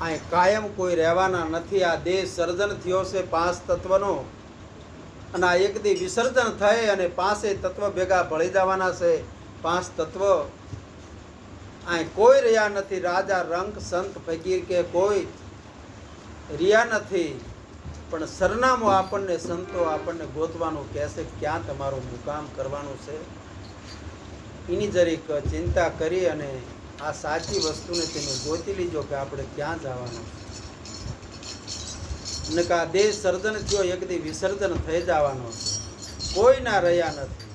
અહીં કાયમ કોઈ રહેવાના નથી. આ દેહ સર્જન થયો છે પાંચ તત્વનો. અને આ એક દી વિસર્જન થાય અને પાંચે તત્વ ભેગા ભળી જવાના છે. પાંચ તત્વ. અહીં કોઈ રહ્યા નથી. રાજા રંક સંત, ફકીર કે કોઈ રહ્યા નથી. પણ સરનામું આપણને, સંતો આપણને ગોતવાનું કહેશે ક્યાં તમારું મુકામ કરવાનું છે? એની જરીક ચિંતા કરી અને આ સાચી વસ્તુને તમે ગોતી લીજો કે આપણે ક્યાં જવાનું છે. ને કે આ દેહ સર્જન થયો, એક દી વિસર્જન થઈ જવાનો છે. કોઈ ના રહ્યા નથી.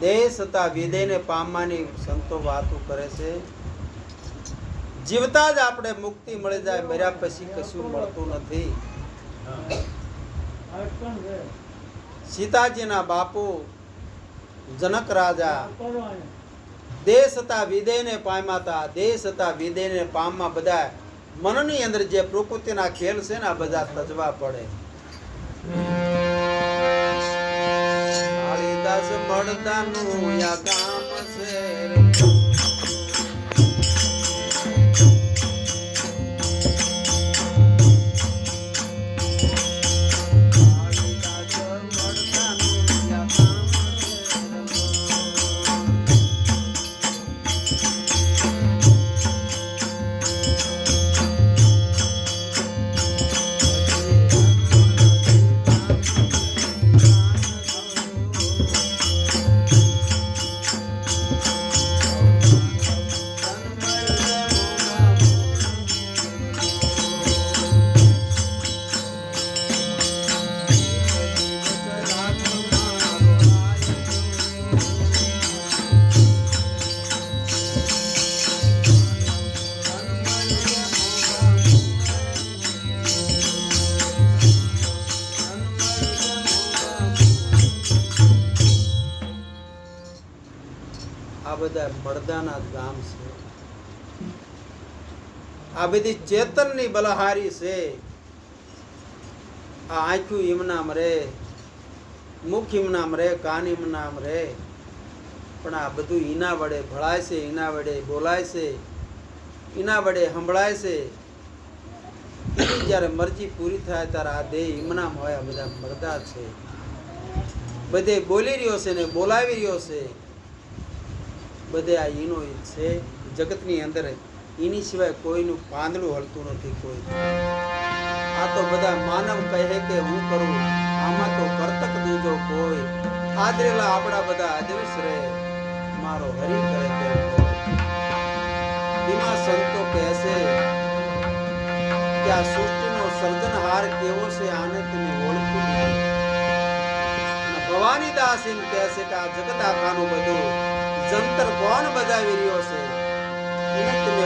દેશ હતા વિદેને પામવાની સંતો વાતો કરે છે. જીવતા જ આપણે મુક્તિ મળી જાય, મર્યા પછી કશું મળતું નથી. સીતાજીના બાપુ, જનક રાજા, દેશ હતા વિદેને પામ્યા હતા. દેશ હતા વિદેને પામવા બધા મનની અંદર જે પ્રકૃતિના ખેલ છે ને, આ બધા તજવા પડે. કાળીદાસ મળદાનું યા ગામ છે. બધા પડદાના ગામ છે. આ બધી ચેતનની બલહારી છે. આ આંખ્યું ઈમનામ રે, મુખ ઈમનામ રે, કાન ઈમનામ રે. પણ આ બધું ઈના વડે ભળાય છે, ઈના વડે બોલાય છે, ઈના વડે સંભળાય છે. જ્યારે મરજી પૂરી થાય ત્યારે આ દેહ ઈમનામ હોય, આ બધા મરદા છે. બધે બોલી રહ્યો છે ને બોલાવી રહ્યો છે. બધે આ ઈનો છે, જગતની અંદર એની સિવાય કોઈનું પાંદડું હલતું નથી કોઈ. આ તો બધા માનવ કહે કે હું કરું, આમાં તો કરતક દૂજો કોઈ. આદરેલા આપણા બધા આદર્શ રહે, મારો હરી કરે કે એમાં સંતો કહેશે કે આ સૃષ્ટિનો સર્જનહાર કેવો છે આને તમે ઓળખી ભવાની દાસ એમ કહે છે કે આ જગત આખાનું બધું જંતર કોણ બજાવી રહ્યો છે? એને તમે